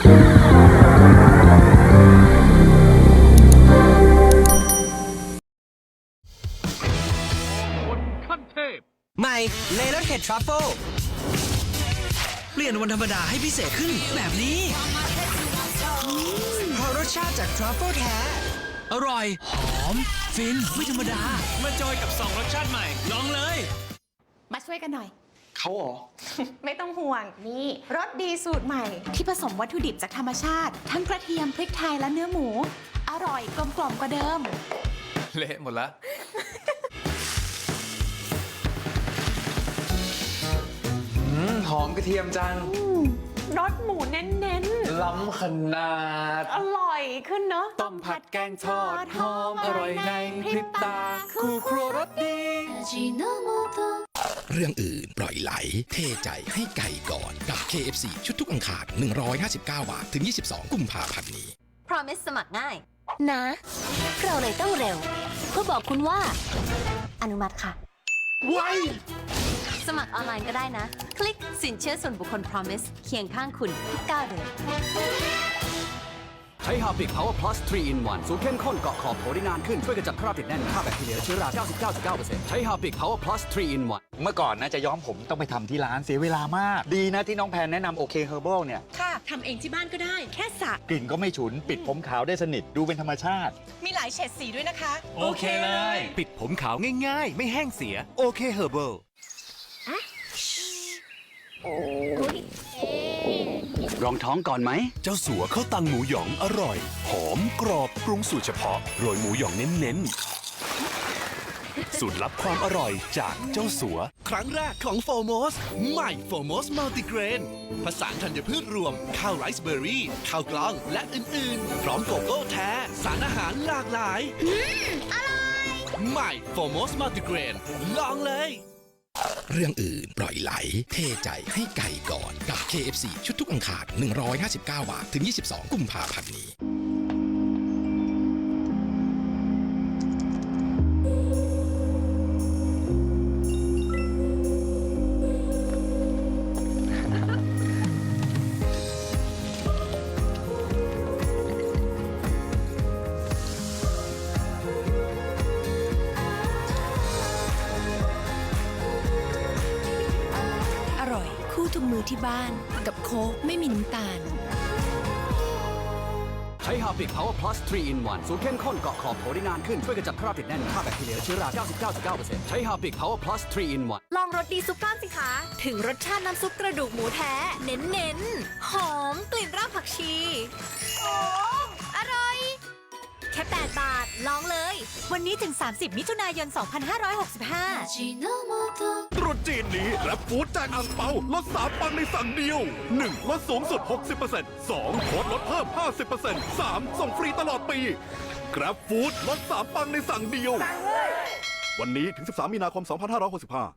คนขั้นเทพ ใหม่เลนเห็ดทรัฟเฟิลเปลี่ยนวันธรรมดาให้พิเศษขึ้นแบบนี้เพราะรสชาติจากทรัฟเฟิลแท้ อร่อย หอม ฟิน ไม่ธรรมดา มาจอยกับ2รสชาติใหม่ ลองเลย มาช่วยกันหน่อย เขาเหรอ ไม่ต้องห่วงนี่รสดีสูตรใหม่ ที่ผสมวัตถุดิบจากธรรมชาติ ทั้งกระเทียมพริกไทยและเนื้อหมู อร่อยกลมกล่อมกว่าเดิม เละหมดละ อืมหอมกระเทียมจัง รสหมูเน้นล้ำขนาด ๆ อร่อยขึ้นเนาะต้มผัดแกงทอดหอมอร่อยในพริบตา คู่ครัวรสดี เรื่องอื่น ปล่อยไหล เทใจให้ไก่ก่อนกับ KFC ชุดทุกอังคาร 159 บาท ถึง 22 กุมภาพันธ์นี้ Promise สมัครง่าย นะ เราเลยต้องเร็ว เพื่อบอกคุณว่า อนุมัติค่ะสมัครออนไลน์ก็ได้นะ คลิกสินเชื่อส่วนบุคคล Promise เคียงข้างคุณทุกก้าวเดินใช้ฮาปิก Power Plus 3 in 1สูตรเข้มข้นเกาะขอบโถได้นานขึ้น ช่วยกระจัดคราบติดแน่นฆ่าแบคทีเรียและเชื้อรา 99.9%ใช้ฮาปิก Power Plus 3 in 1เมื่อก่อนนะจะย้อมผมต้องไปทำที่ร้านเสียเวลามาก ดีนะที่น้องแพนแนะนำโอเคเฮอร์ a l เนี่ย ค่ะทำเองที่บ้านก็ได้ แค่สระกลิ่นก็ไม่ฉุน ปิดผมขาวได้สนิทดูเป็นธรรมชาติ มีหลายเฉดสีด้วยนะคะ โอเคเลย ปิดผมขาวง่าย ๆ ไม่แห้งเสียโอเคเฮอร์เบิล รองท้องก่อนไหม เจ้าสัวข้าวตังหมูหยองอร่อย หอมกรอบปรุงสูตรเฉพาะโรยหมูหยองเน้นๆ สูตรลับความอร่อยจากเจ้าสัว ครั้งแรกของโฟโมสใหม่โฟโมสมัลติเกรนผสานธัญพืชรวม ข้าวไรซ์เบอร์รี่ ข้าวกล้องและอื่นๆ พร้อมโกโก้แท้ สารอาหารหลากหลาย อร่อย ใหม่โฟโมสมัลติเกรนลองเลย เรื่องอื่นปล่อยไหล เทใจให้ไก่ก่อนกับ KFC ชุดทุกอังคาร 159 บาท ถึง 22 กุมภาพันธ์นี้ ทุกมือที่บ้าน กับโค้กไม่มีน้ำตาล ใช้ฮาปิก Power Plus 3 in 1สูตรเข้มข้นเกาะขอบโถได้นานขึ้น ช่วยกระจัดคราบติดแน่นฆ่าแบคทีเรียและเชื้อรา 99.9%ใช้ฮาปิก Power Plus 3 in 1ลองรสดีซุปก้อนสิคะ ถึงรสชาติน้ำซุปกระดูกหมูแท้ เน้นๆหอมกลิ่นรากผักชี โอ้อร่อย แค่8บาท ลองเลย วันนี้ถึง 30 มิถุนายน 2565 ตรุษจีนนี้รับฟู้ดแจกอังเปาลดสามปังในสั่งเดียว 1. ลดสูงสุด 60% 2. โค้ดลดเพิ่ม 50% 3. ส่งฟรีตลอดปี กราฟฟู้ดลดสามปังในสั่งเดียว วันนี้ถึง 13 มีนาคม 2565